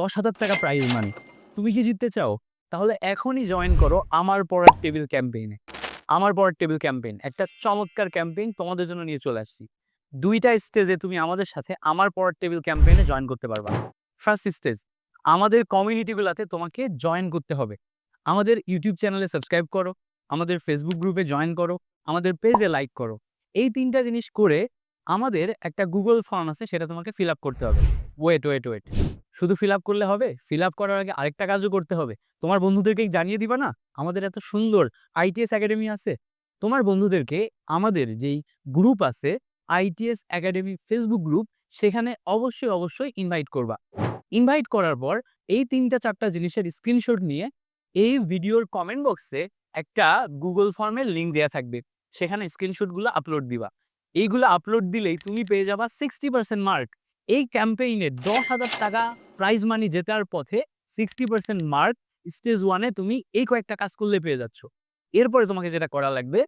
দশ হাজার টাকা প্রাইজ মানি তুমি কি জিততে চাও? তাহলে এখনই জয়েন করো আমার পড়ার টেবিল ক্যাম্পেইনে আমার পড়ার টেবিল ক্যাম্পেইন একটা চমৎকার ক্যাম্পেইন তোমাদের জন্য নিয়ে চলে আসছি। দুইটা স্টেজে তুমি আমাদের সাথে আমার পড়ার টেবিল ক্যাম্পেইনে জয়েন করতে পারবা। ফার্স্ট স্টেজ আমাদের কমিউনিটিগুলোতে তোমাকে জয়েন করতে হবে। আমাদের ইউটিউব চ্যানেলে সাবস্ক্রাইব করো, আমাদের ফেসবুক গ্রুপে জয়েন করো, আমাদের পেজে লাইক করো। এই তিনটা জিনিস করে আমাদের একটা গুগল ফর্ম আছে, সেটা তোমাকে ফিল করতে হবে। ওয়েট ওয়েট ওয়েট শুধু ফিল আপ করলে হবে ফিল আপ করার আগে আরেকটা কাজও করতে হবে। তোমার বন্ধুদেরকেই জানিয়ে দিবা না? আমাদের এত সুন্দর আইটিএস একাডেমি আছে। তোমার বন্ধুদেরকে আমাদের যেই গ্রুপ আছে আইটিএস একাডেমি ফেসবুক গ্রুপ সেখানে অবশ্যই অবশ্যই ইনভাইট করবা। ইনভাইট করার পর এই তিনটা, চারটা জিনিসের স্ক্রিনশট নিয়ে এই ভিডিওর কমেন্ট বক্সে একটা গুগল ফর্মের লিঙ্ক দেওয়া থাকবে। সেখানে স্ক্রিনশটগুলো আপলোড দিবা। এইগুলো আপলোড দিলেই তুমি পেয়ে যাবা সিক্সটি পার্সেন্ট মার্ক এই ক্যাম্পেইনে দশ হাজার টাকা প্রাইজ মানি জেতার পথে সিক্সটি পার্সেন্ট মার্ক স্টেজ ওয়ানে তুমি এই কয়েকটা কাজ করলে পেয়ে যাচ্ছ। এরপরে তোমাকে যেটা করা লাগবে,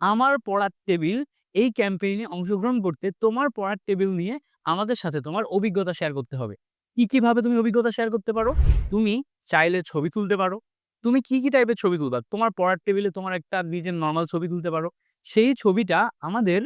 আমার পড়ার টেবিল এই ক্যাম্পেইনে অংশগ্রহণ করতে তোমার পড়ার টেবিল নিয়ে আমাদের সাথে তোমার অভিজ্ঞতা শেয়ার করতে হবে। কি কীভাবে তুমি অভিজ্ঞতা শেয়ার করতে পারো? তুমি চাইলে ছবি তুলতে পারো। তুমি কি কি টাইপের ছবি তুলবা? তোমার পড়ার টেবিলে তোমার একটা নিজের নর্মাল ছবি তুলতে পারো। সেই ছবিটা আমাদের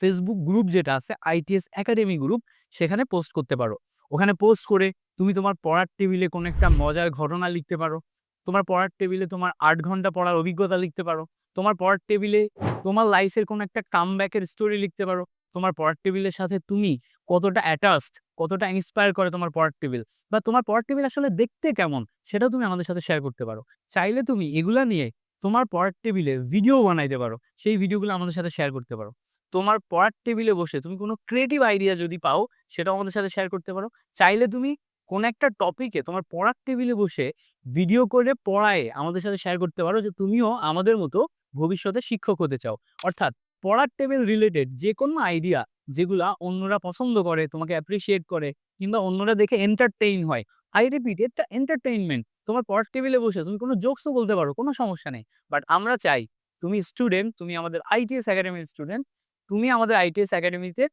ফেসবুক গ্রুপ যেটা আছে আইটিএস একাডেমি গ্রুপ সেখানে পোস্ট করতে পারো। ওখানে পোস্ট করে তুমি তোমার পড়ার টেবিলে কোনো একটা মজার ঘটনা লিখতে পারো। তোমার পড়ার টেবিলে তোমার আট ঘণ্টা পড়ার অভিজ্ঞতা লিখতে পারো। তোমার পড়ার টেবিলে তোমার লাইফের কোনো একটা কাম কামব্যাকের স্টোরি লিখতে পারো। তোমার পড়ার টেবিলের সাথে তুমি কতটা অ্যাটাচড কতটা ইন্সপায়ার করে তোমার পড়ার টেবিল বা তোমার পড়ার টেবিল আসলে দেখতে কেমন, সেটাও তুমি আমাদের সাথে শেয়ার করতে পারো। চাইলে তুমি এগুলা নিয়ে তোমার পড়ার টেবিলে ভিডিও বানাইতে পারো। সেই ভিডিওগুলো আমাদের সাথে শেয়ার করতে পারো। তোমার পড়ার টেবিলে বসে তুমি কোনো ক্রিয়েটিভ আইডিয়া যদি পাও, সেটাও আমাদের সাথে শেয়ার করতে পারো। চাইলে তুমি কোন একটা টপিকে তোমার পড়ার টেবিলে বসে ভিডিও করে পড়ায় আমাদের সাথে শেয়ার করতে পারো যে তুমিও আমাদের মতো ভবিষ্যতে শিক্ষক হতে চাও। অর্থাৎ পড়ার টেবিল রিলেটেড যে কোনো আইডিয়া যেগুলা অন্যরা পছন্দ করে, তোমাকে অ্যাপ্রিসিয়েট করে কিংবা অন্যরা দেখে এন্টারটেইন হয়। আই রিপিট এটা এন্টারটেইনমেন্ট তোমার পড়ার টেবিলে বসে তুমি কোনো জোকসও বলতে পারো, কোনো সমস্যা নেই। বাট আমরা চাই, তুমি স্টুডেন্ট তুমি আমাদের আইটিএস একাডেমির স্টুডেন্ট তুমি আমাদের আইটিএস একাডেমিতে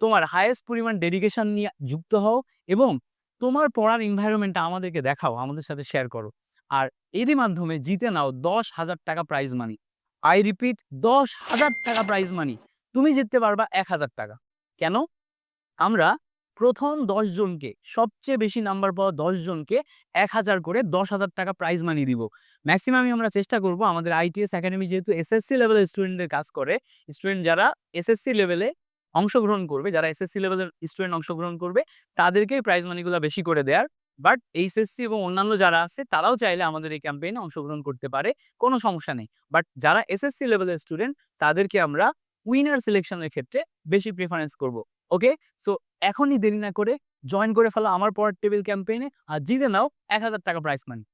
তোমার হায়েস্ট পরিমাণ ডেডিকেশন নিয়ে যুক্ত হও এবং তোমার পড়ার এনভায়রনমেন্টটা আমাদেরকে দেখাও, আমাদের সাথে শেয়ার করো। আর এরই মাধ্যমে জিতে নাও দশ হাজার টাকা প্রাইজ মানি আই রিপিট দশ হাজার টাকা প্রাইজ মানি তুমি জিততে পারবা এক হাজার টাকা। কেন? আমরা প্রথম দশ জনকে, সবচেয়ে বেশি নাম্বার পাওয়া দশ জনকে এক হাজার করে দশ হাজার টাকা প্রাইজ মানি দিব। ম্যাক্সিমামই আমরা চেষ্টা করব, আমাদের আইটিএস একাডেমি যেহেতু এসএসসি লেভেলের স্টুডেন্টের কাজ করে স্টুডেন্ট যারা এসএসসি লেভেলে অংশগ্রহণ করবে, যারা এসএসসি লেভেলের স্টুডেন্ট অংশগ্রহণ করবে, তাদেরকেই প্রাইজ মানিগুলো বেশি করে দেওয়ার বাট এইচএসসি এবং অন্যান্য যারা আছে, তারাও চাইলে আমাদের এই ক্যাম্পেইনে অংশগ্রহণ করতে পারে, কোনো সমস্যা নেই। বাট যারা এসএসসি লেভেলের স্টুডেন্ট তাদেরকে আমরা উইনার সিলেকশনের ক্ষেত্রে বেশি প্রিফারেন্স করব। ওকে সো এখনই দেরি না করে জয়েন করে ফেলো আমার পরের টেবিল ক্যাম্পেইনে আর জিতে নাও এক হাজার টাকা প্রাইজ মানি